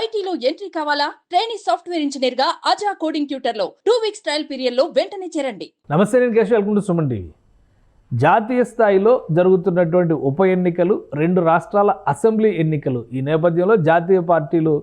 ఐటీలో ఎంట్రీ కావాలా? Training software ఇంజనీర్గా అజా కోడింగ్ ట్యూటర్లో టూ వీక్స్ ట్రయల్ పీరియడ్లో వెంటనే చేరండి. నమస్తే నేను Keshav. Welcome to Suman TV. జాతీయ స్థాయిలో జరుగుతున్నటువంటి ఉప ఎన్నికలు రెండు రాష్ట్రాల అసెంబ్లీ ఎన్నికలు. ఈ నేపథ్యంలో జాతీయ పార్టీలు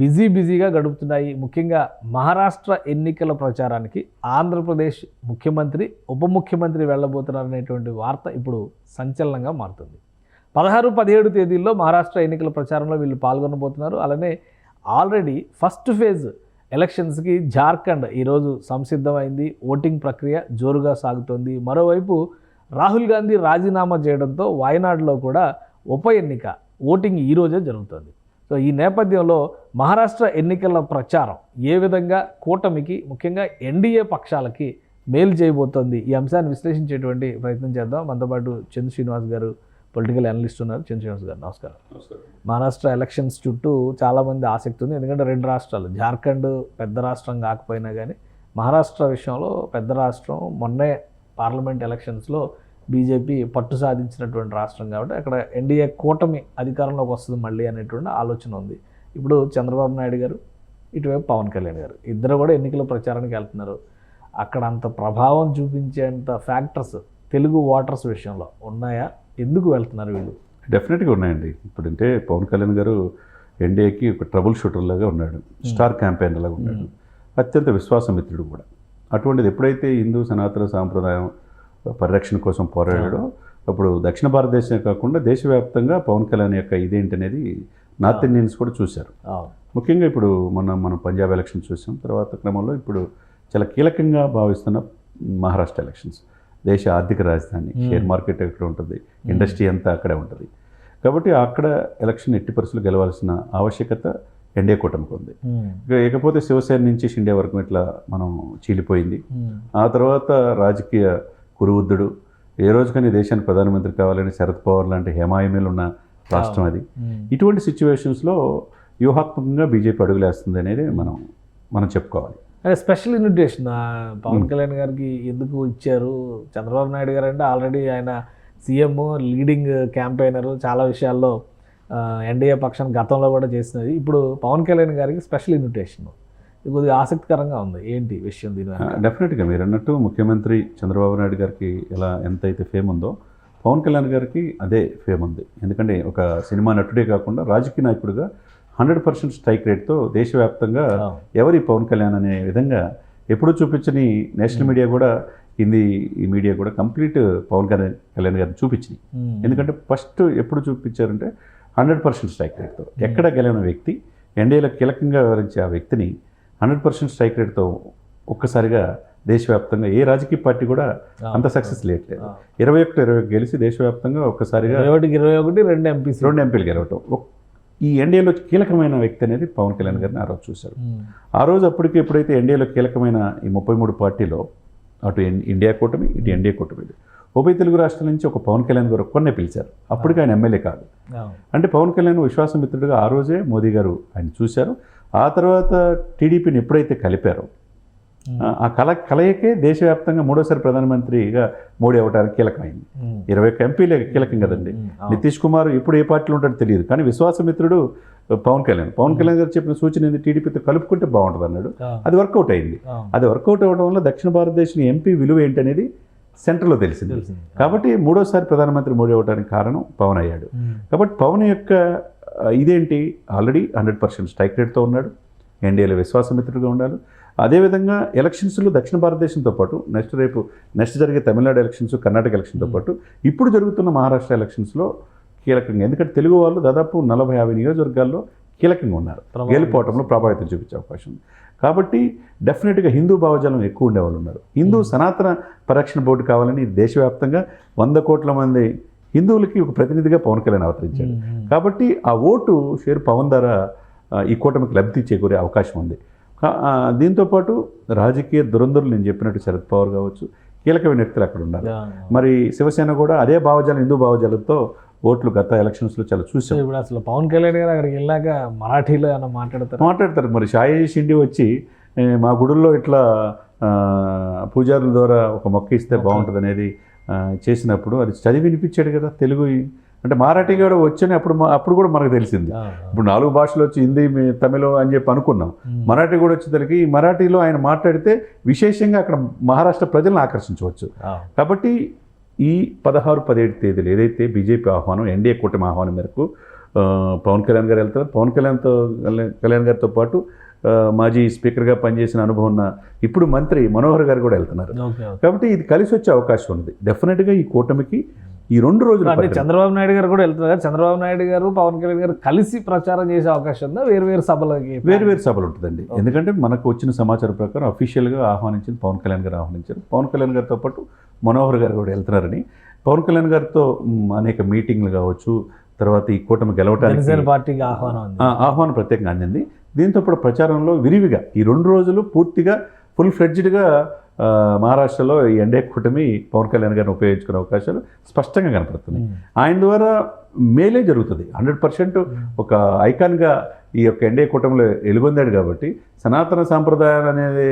బిజీ బిజీగా గడుపుతున్నాయి. ముఖ్యంగా మహారాష్ట్ర ఎన్నికల ప్రచారానికి ఆంధ్రప్రదేశ్ ముఖ్యమంత్రి ఉప ముఖ్యమంత్రి వెళ్ళబోతున్నారనేటువంటి వార్త ఇప్పుడు సంచలనంగా మారుతుంది. పదహారు పదిహేడు తేదీల్లో మహారాష్ట్ర ఎన్నికల ప్రచారంలో వీళ్ళు పాల్గొనబోతున్నారు. అలానే ఆల్రెడీ ఫస్ట్ ఫేజ్ ఎలక్షన్స్కి జార్ఖండ్ ఈరోజు సంసిద్ధమైంది. ఓటింగ్ ప్రక్రియ జోరుగా సాగుతోంది. మరోవైపు రాహుల్ గాంధీ రాజీనామా చేయడంతో వాయనాడులో కూడా ఉప ఎన్నిక ఓటింగ్ ఈరోజే జరుగుతుంది. సో ఈ నేపథ్యంలో మహారాష్ట్ర ఎన్నికల ప్రచారం ఏ విధంగా కూటమికి ముఖ్యంగా ఎన్డీఏ పక్షాలకి మేలు చేయబోతోంది ఈ అంశాన్ని విశ్లేషించేటువంటి ప్రయత్నం చేద్దాం. మనతో పాటు చంద్ర శ్రీనివాస్ గారు పొలిటికల్ అనలిస్ట్ ఉన్నారు చంద్ర శ్రీనివాస్ గారు. నమస్కారం. మహారాష్ట్ర ఎలక్షన్స్ చుట్టూ చాలామంది ఆసక్తి ఉంది. ఎందుకంటే రెండు రాష్ట్రాలు జార్ఖండ్ పెద్ద రాష్ట్రం కాకపోయినా కానీ మహారాష్ట్ర విషయంలో పెద్ద రాష్ట్రం మొన్నే పార్లమెంట్ ఎలక్షన్స్లో బీజేపీ పట్టు సాధించినటువంటి రాష్ట్రం కాబట్టి అక్కడ ఎన్డీఏ కూటమి అధికారంలోకి వస్తుంది మళ్ళీ అనేటువంటి ఆలోచన ఉంది. ఇప్పుడు చంద్రబాబు నాయుడు గారు ఇటువైపు పవన్ కళ్యాణ్ గారు ఇద్దరు కూడా ఎన్నికల ప్రచారానికి వెళ్తున్నారు. అక్కడ అంత ప్రభావం చూపించేంత ఫ్యాక్టర్స్ తెలుగు ఓటర్స్ విషయంలో ఉన్నాయా? ఎందుకు వెళ్తున్నారు వీళ్ళు? డెఫినెట్గా ఉన్నాయండి. ఇప్పుడంటే పవన్ కళ్యాణ్ గారు ఎన్డీఏకి ఒక ట్రబుల్ షూటర్ లాగా ఉన్నాడు. స్టార్ క్యాంపెయినర్ లాగా ఉన్నాడు. అత్యంత విశ్వాసమిత్రుడు కూడా. అటువంటిది ఎప్పుడైతే హిందూ సనాతన సాంప్రదాయం పరిరక్షణ కోసం పోరాడాడో అప్పుడు దక్షిణ భారతదేశమే కాకుండా దేశవ్యాప్తంగా పవన్ కళ్యాణ్ యొక్క ఇదేంటనేది నార్త్ ఇండియన్స్ కూడా చూశారు. ముఖ్యంగా ఇప్పుడు మొన్న మనం పంజాబ్ ఎలక్షన్ చూసాం. తర్వాత క్రమంలో ఇప్పుడు చాలా కీలకంగా భావిస్తున్న మహారాష్ట్ర ఎలక్షన్స్. దేశ ఆర్థిక రాజధాని షేర్ మార్కెట్ ఎక్కడ ఉంటుంది ఇండస్ట్రీ అంతా అక్కడే ఉంటుంది. కాబట్టి అక్కడ ఎలక్షన్ ఎట్టి పరిస్థితులు గెలవాల్సిన ఆవశ్యకత ఎన్డీఏ కూటమికి ఉంది. ఇకపోతే శివసేన నుంచి షిండే వరకు ఇట్లా మనం చీలిపోయింది. ఆ తర్వాత రాజకీయ కురువుద్దుడు ఏ రోజుకని దేశానికి ప్రధానమంత్రి కావాలని శరద్ పవార్ లాంటి హేమాయమీలు ఉన్న రాష్ట్రం అది. ఇటువంటి సిచ్యువేషన్స్లో వ్యూహాత్మకంగా బీజేపీ అడుగులేస్తుంది అనేది మనం మనం చెప్పుకోవాలి. అదే స్పెషల్ ఇన్విటేషన్ పవన్ కళ్యాణ్ గారికి ఎందుకు ఇచ్చారు? చంద్రబాబు నాయుడు గారు అంటే ఆల్రెడీ ఆయన సీఎం లీడింగ్ క్యాంపెయినర్ చాలా విషయాల్లో ఎన్డీఏ పక్షాన్ని గతంలో కూడా చేసినది. ఇప్పుడు పవన్ కళ్యాణ్ గారికి స్పెషల్ ఇన్విటేషన్. ఇది కొద్దిగా ఆసక్తికరంగా ఉంది. ఏంటి విషయం దీని? డెఫినెట్గా మీరు అన్నట్టు ముఖ్యమంత్రి చంద్రబాబు నాయుడు గారికి ఎలా ఎంతైతే ఫేమ్ ఉందో పవన్ కళ్యాణ్ గారికి అదే ఫేమ్ ఉంది. ఎందుకంటే ఒక సినిమా నటుడే కాకుండా రాజకీయ నాయకుడిగా హండ్రెడ్ పర్సెంట్ స్ట్రైక్ రేట్తో దేశవ్యాప్తంగా. ఎవరి పవన్ కళ్యాణ్ అనే విధంగా ఎప్పుడూ చూపించని నేషనల్ మీడియా కూడా హిందీ ఈ మీడియా కూడా కంప్లీట్ పవన్ కళ్యాణ్ కళ్యాణ్ గారిని చూపించింది. ఎందుకంటే ఫస్ట్ ఎప్పుడు చూపించారంటే హండ్రెడ్ పర్సెంట్ స్ట్రైక్ రేట్తో. ఎక్కడ గెలిచిన వ్యక్తి ఎన్డీఏలో కీలకంగా వ్యవహరించే ఆ వ్యక్తిని హండ్రెడ్ పర్సెంట్ స్ట్రైక్ రేట్తో ఒక్కసారిగా దేశవ్యాప్తంగా ఏ రాజకీయ పార్టీ కూడా అంత సక్సెస్ లేట్లేదు. ఇరవై ఒకటి ఇరవై ఒకటి గెలిచి దేశవ్యాప్తంగా ఒక్కసారిగా ఇరవై ఒకటికి ఇరవై ఒకటి రెండు ఎంపీసీ. రెండు ఎంపీలు గెలవటం. ఈ ఎన్డీఏలో కీలకమైన వ్యక్తి అనేది పవన్ కళ్యాణ్ గారిని ఆ రోజు చూశారు. ఆ రోజు అప్పటికి ఎప్పుడైతే ఎన్డీఏలో కీలకమైన ఈ ముప్పై మూడు పార్టీలో అటు ఇండియా కూటమి ఇటు ఎన్డీఏ కూటమి ఉభయ తెలుగు రాష్ట్రాల నుంచి ఒక పవన్ కళ్యాణ్ గారు ఒక్కరినే పిలిచారు. అప్పటికి ఆయన ఎమ్మెల్యే కాదు. అంటే పవన్ కళ్యాణ్ విశ్వాసమిత్రుడిగా ఆ రోజే మోదీ గారు ఆయన చూశారు. ఆ తర్వాత టీడీపీని ఎప్పుడైతే కలిపారో ఆ- కల కలయికే దేశవ్యాప్తంగా మూడోసారి ప్రధానమంత్రిగా మోడీ అవ్వడానికి కీలకమైంది. ఇరవై ఒక్క ఎంపీలే కీలకం కదండి. నితీష్ కుమార్ ఇప్పుడు ఏ పార్టీలో ఉంటాడో తెలియదు. కానీ విశ్వాసమిత్రుడు పవన్ కళ్యాణ్. పవన్ కళ్యాణ్ గారు చెప్పిన సూచన ఏంది? టీడీపీతో కలుపుకుంటే బాగుంటుంది అన్నాడు అది వర్కౌట్ అయింది. అది వర్కౌట్ అవ్వడం వల్ల దక్షిణ భారతదేశం ఎంపీ విలువ ఏంటనేది సెంటర్లో తెలిసింది. కాబట్టి మూడోసారి ప్రధానమంత్రి మోడీ అవ్వడానికి కారణం పవన్ అయ్యాడు. కాబట్టి పవన్ యొక్క ఇదేంటి? ఆల్రెడీ హండ్రెడ్ పర్సెంట్ స్ట్రైక్ రేట్తో ఉన్నాడు. ఎన్డీఏలో విశ్వాసమిత్రుడిగా ఉండాలి. అదేవిధంగా ఎలక్షన్స్లో దక్షిణ భారతదేశంతో పాటు నెక్స్ట్ రేపు నెక్స్ట్ జరిగే తమిళనాడు ఎలక్షన్స్ కర్ణాటక ఎలక్షన్తో పాటు ఇప్పుడు జరుగుతున్న మహారాష్ట్ర ఎలక్షన్స్లో కీలకంగా ఎందుకంటే తెలుగు వాళ్ళు దాదాపు నలభై యాభై నియోజకవర్గాల్లో కీలకంగా ఉన్నారు. గెలిపోవటంలో ప్రభావితం చూపించే అవకాశం ఉంది. కాబట్టి డెఫినెట్గా హిందూ భావజాలం ఎక్కువ ఉండేవాళ్ళు ఉన్నారు. హిందూ సనాతన పరిరక్షణ బోర్డు కావాలని దేశవ్యాప్తంగా వంద కోట్ల మంది హిందువులకి ఒక ప్రతినిధిగా పవన్ కళ్యాణ్ అవతరించాడు. కాబట్టి ఆ ఓటు షేర్ పవన్ ద్వారా ఈ కూటమికి లబ్ధి చేకూరే అవకాశం ఉంది. దీంతోపాటు రాజకీయ దురంధరులు నేను చెప్పినట్టు శరద్ పవార్ కావచ్చు కీలకమైన వ్యక్తులు అక్కడ ఉన్నారు మరి శివసేన కూడా అదే భావజాలం హిందూ భావజాలంతో ఓట్లు గత ఎలక్షన్స్లో చాలా చూసాం. ఇప్పుడు అసలు పవన్ కళ్యాణ్ గారు అక్కడికి వెళ్ళాక మరాఠీలో ఏమైనా మాట్లాడతారు? మాట్లాడతారు. మరి షాయి షిండి వచ్చి "ఏ, మా గుడుల్లో ఇట్లా పూజారుల ద్వారా ఒక మొక్క ఇస్తే బాగుంటుంది అనేది చేసినప్పుడు అది చదివి వినిపించాడు కదా తెలుగు అంటే మరాఠీ కూడా వచ్చని అప్పుడు అప్పుడు కూడా మనకు తెలిసింది. ఇప్పుడు నాలుగు భాషలు వచ్చి హిందీ తమిళం అని చెప్పి అనుకున్నాం. మరాఠీ కూడా వచ్చేసరికి ఈ మరాఠీలో ఆయన మాట్లాడితే విశేషంగా అక్కడ మహారాష్ట్ర ప్రజలను ఆకర్షించవచ్చు. కాబట్టి ఈ పదహారు పదిహేడు తేదీలు ఏదైతే బీజేపీ ఆహ్వానం ఎన్డీఏ కూటమి ఆహ్వానం మేరకు పవన్ కళ్యాణ్ గారు వెళ్తారు. పవన్ కళ్యాణ్తో కళ్యాణ్ గారితో పాటు మాజీ స్పీకర్గా పనిచేసిన అనుభవం ఉన్న ఇప్పుడు మంత్రి మనోహర్ గారు కూడా వెళ్తున్నారు. కాబట్టి ఇది కలిసి వచ్చే అవకాశం ఉంది డెఫినెట్గా ఈ కూటమికి ఈ రెండు రోజులు అంటే చంద్రబాబు నాయుడు గారు కూడా వెళ్తున్నారు చంద్రబాబు నాయుడు గారు పవన్ కళ్యాణ్ గారు కలిసి ప్రచారం చేసే అవకాశం ఉందా? వేరు వేరు సభలకి వేరు వేరు సభలు ఉంటుందండి. ఎందుకంటే మనకు వచ్చిన సమాచారం ప్రకారం అఫీషియల్గా ఆహ్వానించింది పవన్ కళ్యాణ్ గారు ఆహ్వానించారు. పవన్ కళ్యాణ్ గారితో పాటు మనోహర్ గారు కూడా వెళ్తున్నారని. పవన్ కళ్యాణ్ గారితో అనేక మీటింగ్లు కావచ్చు తర్వాత ఈ కూటమి గెలవటానికి జనసేన పార్టీకి ఆహ్వానం ఆహ్వానం ప్రత్యేకంగా అందింది. దీంతో పాటు ప్రచారంలో విరివిగా ఈ రెండు రోజులు పూర్తిగా ఫుల్ ఫ్లెడ్జ్డ్గా మహారాష్ట్రలో ఈ ఎన్డీఏ కూటమి పవన్ కళ్యాణ్ గారిని ఉపయోగించుకునే అవకాశాలు స్పష్టంగా కనపడుతున్నాయి ఉమ్. ఆయన ద్వారా మేలే జరుగుతుంది హండ్రెడ్ పర్సెంట్ ఒక ఐకాన్గా ఈ యొక్క ఎన్డీఏ కూటమిలో వెలుగొందాడు కాబట్టి సనాతన సాంప్రదాయాలు అనేది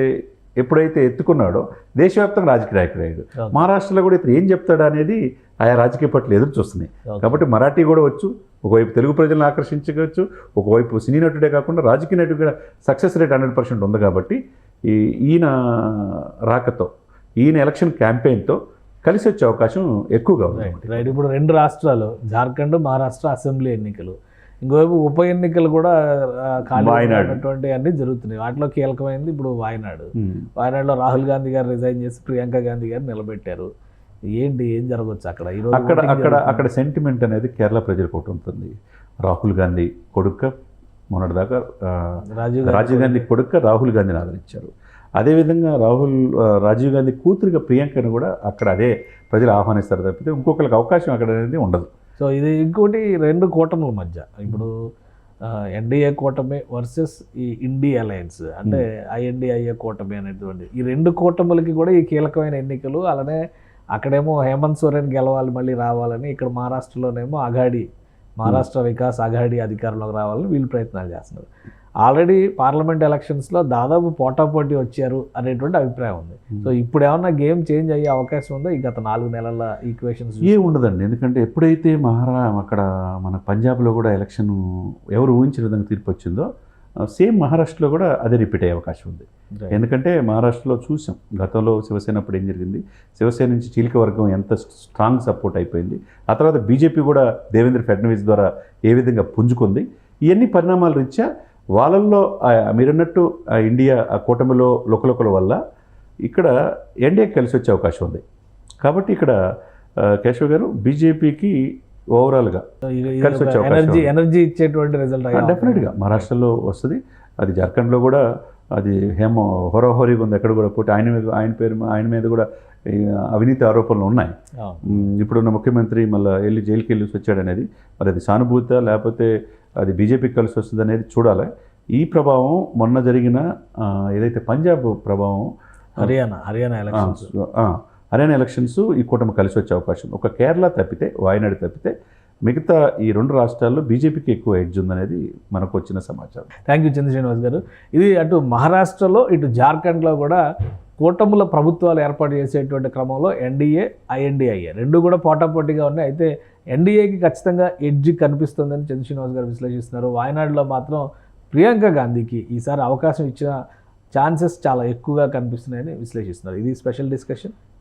ఎప్పుడైతే ఎత్తుకున్నాడో దేశవ్యాప్తంగా రాజకీయ నాయకుడు. మహారాష్ట్రలో కూడా ఇతను ఏం చెప్తాడా అనేది ఆయా రాజకీయ పట్ల ఎదురు చూస్తున్నాయి. కాబట్టి మరాఠీ కూడా వచ్చు ఒకవైపు తెలుగు ప్రజలను ఆకర్షించవచ్చు ఒకవైపు సినీ నటుడే కాకుండా రాజకీయ నటుడు కూడా సక్సెస్ రేట్ హండ్రెడ్ పర్సెంట్ ఉంది కాబట్టి ఈ ఈయన రాకతో ఈయన ఎలక్షన్ క్యాంపెయిన్తో కలిసి వచ్చే అవకాశం ఎక్కువగా ఉంది రైట్ ఇప్పుడు రెండు రాష్ట్రాలు జార్ఖండ్ మహారాష్ట్ర అసెంబ్లీ ఎన్నికలు. ఇంకోవైపు ఉప ఎన్నికలు కూడా ఖాళీ అన్ని జరుగుతున్నాయి. వాటిలో కీలకమైనది ఇప్పుడు వాయనాడు. ఉమ్. వాయనాడులో రాహుల్ గాంధీ గారు రిజైన్ చేసి ప్రియాంక గాంధీ గారు నిలబెట్టారు. ఏంటి ఏం జరగచ్చు అక్కడ? ఈరోజు అక్కడ అక్కడ. అక్కడ సెంటిమెంట్ అనేది కేరళ ప్రజలకు ఒకటి ఉంటుంది. రాహుల్ గాంధీ కొడుక్క మొన్నటిదాకా రాజీవ్ రాజీవ్ గాంధీ కొడుక్క రాహుల్ గాంధీని ఆదరించారు. అదేవిధంగా రాహుల్ రాజీవ్ గాంధీ కూతురిగా ప్రియాంకను కూడా అక్కడ అదే ప్రజలు ఆహ్వానిస్తారు తప్పితే ఇంకొకరికి అవకాశం అక్కడ అనేది ఉండదు. సో ఇది ఇంకోటి రెండు కూటముల మధ్య. ఇప్పుడు ఎన్డీఏ కూటమి వర్సెస్ ఈ ఇండి అలయన్స్. అంటే ఐఎన్డిఐఏ కూటమి అనేటువంటి ఈ రెండు కూటములకి కూడా ఈ కీలకమైన ఎన్నికలు అలానే అక్కడేమో హేమంత్ సోరెన్ గెలవాలి మళ్ళీ రావాలని ఇక్కడ మహారాష్ట్రలోనేమో అఘాడి మహారాష్ట్ర వికాస్ అఘాడి అధికారంలోకి రావాలని వీళ్ళు ప్రయత్నాలు చేస్తున్నారు. ఆల్రెడీ పార్లమెంట్ ఎలక్షన్స్లో దాదాపు పోటాపోటీ వచ్చారు అనేటువంటి అభిప్రాయం ఉంది. సో ఇప్పుడు ఏమన్నా గేమ్ చేంజ్ అయ్యే అవకాశం ఉందో? ఈ గత నాలుగు నెలల ఈక్వేషన్స్ ఏ ఉండదండి ఎందుకంటే ఎప్పుడైతే మహారా అక్కడ మన పంజాబ్లో కూడా ఎలక్షన్ ఎవరు ఊహించిన విధంగా తీర్పు వచ్చిందో సేమ్ మహారాష్ట్రలో కూడా అదే రిపీట్ అయ్యే అవకాశం ఉంది. ఎందుకంటే మహారాష్ట్రలో చూసాం గతంలో శివసేన అప్పుడు ఏం జరిగింది? శివసేన నుంచి చీలిక వర్గం ఎంత స్ట్రాంగ్ సపోర్ట్ అయిపోయింది. ఆ తర్వాత బీజేపీ కూడా దేవేంద్ర ఫడ్నవీస్ ద్వారా ఏ విధంగా పుంజుకుంది? ఇవన్నీ పరిణామాల రీత్యా వాళ్ళల్లో మీరన్నట్టు ఆ ఇండియా ఆ కూటమిలో లోకలోకల వల్ల ఇక్కడ ఎన్డీఏ కలిసి వచ్చే అవకాశం ఉంది. కాబట్టి ఇక్కడ కేశవ్ గారు బీజేపీకి ఓవరాల్గా కలిసి వచ్చే ఎనర్జీ. ఎనర్జీ ఇచ్చేటువంటి రిజల్ట్ డెఫినెట్గా మహారాష్ట్రలో వస్తుంది. అది జార్ఖండ్లో కూడా అది హేమ హోరాహోరీగా ఉంది. ఎక్కడ కూడా పోటీ ఆయన మీద ఆయన పేరు ఆయన మీద కూడా అవినీతి ఆరోపణలు ఉన్నాయి. ఇప్పుడున్న ముఖ్యమంత్రి మళ్ళీ వెళ్ళి జైలుకి వెళ్ళి వచ్చాడు అనేది మరి అది సానుభూత లేకపోతే అది బీజేపీకి కలిసి వస్తుంది అనేది చూడాలి. ఈ ప్రభావం మొన్న జరిగిన ఏదైతే పంజాబ్ ప్రభావం హర్యానా హర్యానా ఎలక్షన్స్. హర్యానా ఎలక్షన్స్ ఈ కూటమి కలిసి వచ్చే అవకాశం ఒక కేరళ తప్పితే వాయనాడు తప్పితే మిగతా ఈ రెండు రాష్ట్రాల్లో బీజేపీకి ఎక్కువ ఎడ్జ్ ఉందనేది మనకు వచ్చిన సమాచారం. థ్యాంక్ యూ చంద్ర శ్రీనివాస్ గారు. ఇది అటు మహారాష్ట్రలో ఇటు జార్ఖండ్లో కూడా కూటముల ప్రభుత్వాలు ఏర్పాటు చేసేటువంటి క్రమంలో ఎన్డీఏ ఐఎన్డీఐఏ రెండు కూడా పోటాపోటీగా ఉన్నాయి. అయితే ఎన్డీఏకి ఖచ్చితంగా ఎడ్జ్ కనిపిస్తుందని చంద్ర శ్రీనివాస్ గారు విశ్లేషిస్తున్నారు. వాయనాడులో మాత్రం ప్రియాంక గాంధీకి ఈసారి అవకాశం ఇచ్చిన ఛాన్సెస్ చాలా ఎక్కువగా కనిపిస్తున్నాయని విశ్లేషిస్తున్నారు. ఇది special discussion.